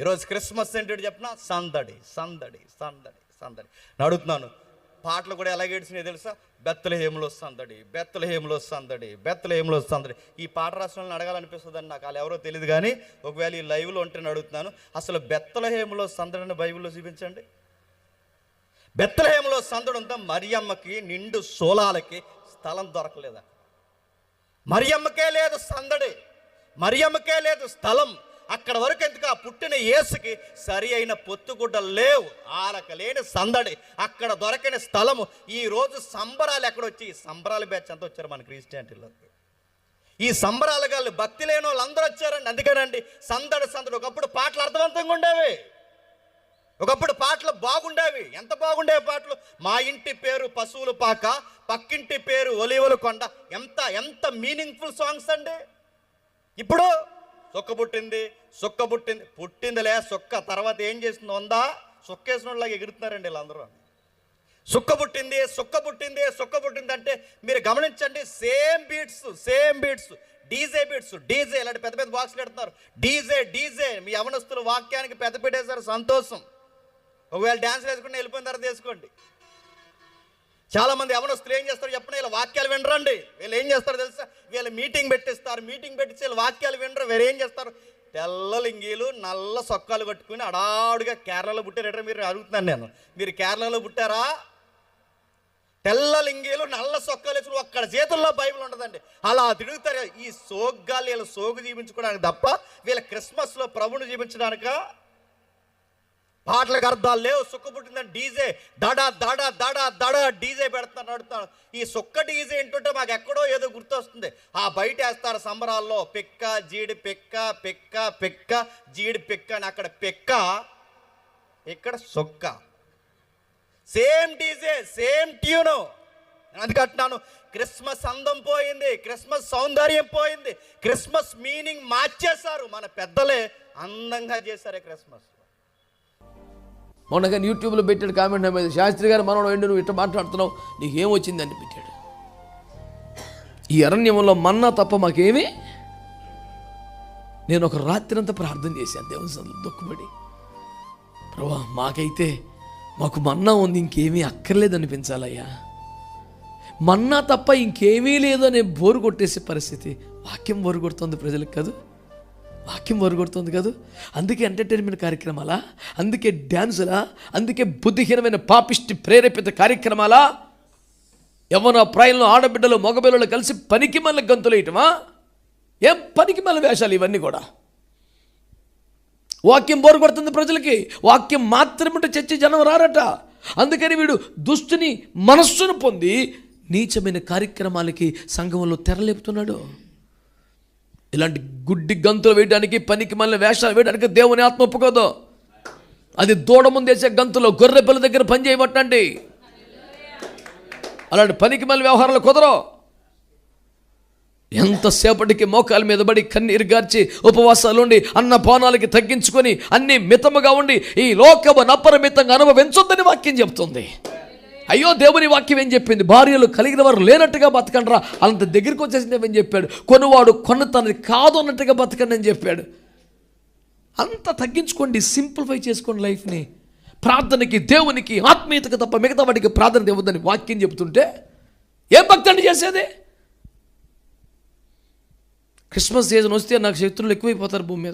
ఈరోజు క్రిస్మస్ ఏంటంటే చెప్పిన? సందడి సందడి సందడి సందడి. నేను అడుగుతున్నాను పాటలు కూడా ఎలాగ ఏడ్చినాయి తెలుసా? బెత్తలహేములో సందడి బెత్తలహేములో సందడి బెత్తలహేములో సందడి. ఈ పాట రాసిన వాళ్ళని అడగాలనిపిస్తుందని నాకు వాళ్ళు ఎవరో తెలియదు కానీ ఒకవేళ ఈ లైవ్లో ఉంటే అడుగుతున్నాను అసలు బెత్తలహేములో సందడిని బైబిల్లో చూపించండి. బెత్తలహేములో సందడి ఉందా? మరియమ్మకి నిండు సోలాలకి స్థలం దొరకలేదా? మరియమ్మకే లేదు సందడి మరియమ్మకే లేదు స్థలం. అక్కడ వరకు ఎందుకు? ఆ పుట్టిన ఏసుకి సరి అయిన పొత్తుగుడ్డలు లేవు. ఆలకలేని సందడి. అక్కడ దొరకని స్థలము. ఈరోజు సంబరాలు ఎక్కడొచ్చి? ఈ సంబరాలు బ్యాచ్ ఎంత వచ్చారు మన క్రిస్టియానిటీలోకి ఈ సంబరాలు గాళ్ళు భక్తి లేని వాళ్ళు అందరూ వచ్చారండి. అందుకేనండి సందడి సందడి. ఒకప్పుడు పాటలు అర్థవంతంగా ఉండేవి. ఒకప్పుడు పాటలు బాగుండేవి. ఎంత బాగుండేవి పాటలు? మా ఇంటి పేరు పశువుల పాక పక్కింటి పేరు ఒలివలు కొండ. ఎంత ఎంత మీనింగ్ఫుల్ సాంగ్స్ అండి. ఇప్పుడు సుక్క పుట్టింది సుక్క పుట్టింది పుట్టిందిలే సుక్క. తర్వాత ఏం చేసింది ఉందా సుక్కేసిన వాళ్ళకి ఎగురుతున్నారండి వీళ్ళందరూ. సుక్క పుట్టింది సుక్క పుట్టింది సుక్క పుట్టింది అంటే మీరు గమనించండి same beats same beats. DJ beats DJ. ఇలాంటి పెద్ద పెద్ద బాక్స్లు పెడుతున్నారు. DJ DJ. మీ యవనస్తుల వాక్యానికి పెద్ద పెట్టేశారు సంతోషం. ఒకవేళ డ్యాన్స్ వేసుకుంటే వెళ్ళిపోయిన తర్వాత వేసుకోండి. చాలా మంది యవనస్తులు ఏం చేస్తారు చెప్పండి? వీళ్ళ వాక్యాలు వినరండి. వీళ్ళు ఏం చేస్తారు తెలుసా? వీళ్ళు మీటింగ్ పెట్టిస్తారు. మీటింగ్ పెట్టించి వీళ్ళు వాక్యాలు వినరు. వీరు ఏం చేస్తారు? తెల్ల లింగీలు నల్ల సొక్కాలు కట్టుకుని అడాడుగా కేరళలో పుట్టారట మీరు అడుగుతున్నాను నేను. మీరు కేరళలో పుట్టారా? తెల్ల లింగీలు నల్ల సొక్కాలు వేసుకుని ఒక్కడ చేతుల్లో బైబిల్ ఉండదండి అలా తిరుగుతారు. ఈ సోగ్గాలు వీళ్ళ సోగు జీవించుకోవడానికి తప్ప వీళ్ళ క్రిస్మస్లో ప్రభుని జీవించడానిక? పాటలకు అర్థాలు లేవు. సుక్క పుట్టిందని డీజే దడ దడ దడ దడ డీజే పెడతాను అడుగుతాను ఈ సుక్క డీజే ఏంటంటే మాకు ఎక్కడో ఏదో గుర్తొస్తుంది. ఆ బయట వేస్తారు సంబరాల్లో పిక్క జీడి పిక్క పిక్క పిక్క జీడి పిక్క అని అక్కడ పిక్క ఇక్కడ సొక్క. Same DJ same tune. అందుకంటున్నాను Christmas అందం పోయింది క్రిస్మస్ సౌందర్యం పోయింది క్రిస్మస్ మీనింగ్ మార్చేశారు మన పెద్దలే అందంగా చేశారే క్రిస్మస్. మొన్న కానీ యూట్యూబ్లో పెట్టాడు కామెంట్ నా మీద శాస్త్రి గారు మనం ఏంటి? నువ్వు ఇట్లా మాట్లాడుతున్నావు? నీకేం వచ్చిందని పెట్టాడు. ఈ అరణ్యంలో మన్నా తప్ప మాకేమీ? నేను ఒక రాత్రి అంతా ప్రార్థన చేశాను దేవుని సన్నిధిలో దుఃఖపడి. ప్రభా మాకైతే మాకు మన్నా ఉంది ఇంకేమీ అక్కర్లేదు అనిపించాలయ్యా. మన్నా తప్ప ఇంకేమీ లేదు అనే బోరు కొట్టేసే పరిస్థితి వాక్యం బోరు కొడుతుంది ప్రజలకు కాదు. వాక్యం వరగొడుతుంది కదా. అందుకే ఎంటర్టైన్మెంట్ కార్యక్రమాలా అందుకే డ్యాన్సులా అందుకే బుద్ధిహీనమైన పాపిష్టి ప్రేరేపిత కార్యక్రమాలా. ఎవరో ప్రాయంలో ఆడబిడ్డలు మగబిడ్డలు కలిసి పనికి మళ్ళీ గంతులు వేయటమా? ఏం పనికి మళ్ళీ వేషాలు ఇవన్నీ కూడా? వాక్యం బోరు కొడుతుంది ప్రజలకి. వాక్యం మాత్రమే చర్చి జనం రారట. అందుకని వీడు దుష్టుని మనస్సును పొంది నీచమైన కార్యక్రమాలకి సంఘంలో తెరలేపుతున్నాడు. ఇలాంటి గుడ్డి గంతులు వేయడానికి పనికి మళ్ళీ వేషాలు వేయడానికి దేవుని ఆత్మ ఒప్పుకోదు. అది దూడ ముందేసే గంతులో గొర్రె పిల్ల దగ్గర పని చేయబట్టండి. అలాంటి పనికి మళ్ళీ వ్యవహారాలు కుదరవు. ఎంతసేపటికి మోకాల మీద పడి కన్నీరు గార్చి ఉపవాసాలుండి అన్న పానాలకి తగ్గించుకొని అన్ని మితముగా ఉండి ఈ లోకము నపరిమితంగా అనుభవించొద్దని వాక్యం చెప్తుంది. అయ్యో దేవుని వాక్యం ఏం చెప్పింది? భార్యలు కలిగిన వారు లేనట్టుగా బతకండిరా. అంత దగ్గరికి వచ్చేసింది ఏమని చెప్పాడు? కొనువాడు కొన్న తనది కాదు అన్నట్టుగా బతకండి అని చెప్పాడు. అంత తగ్గించుకోండి సింప్లిఫై చేసుకోండి లైఫ్ని. ప్రార్థనకి దేవునికి ఆత్మీయతకు తప్ప మిగతా వాటికి ప్రార్థన ఇవ్వద్దని వాక్యం చెబుతుంటే ఏం భక్తండి చేసేది? క్రిస్మస్ సీజన్ వస్తే నాకు శత్రువులు ఎక్కువైపోతారు భూమి మీద.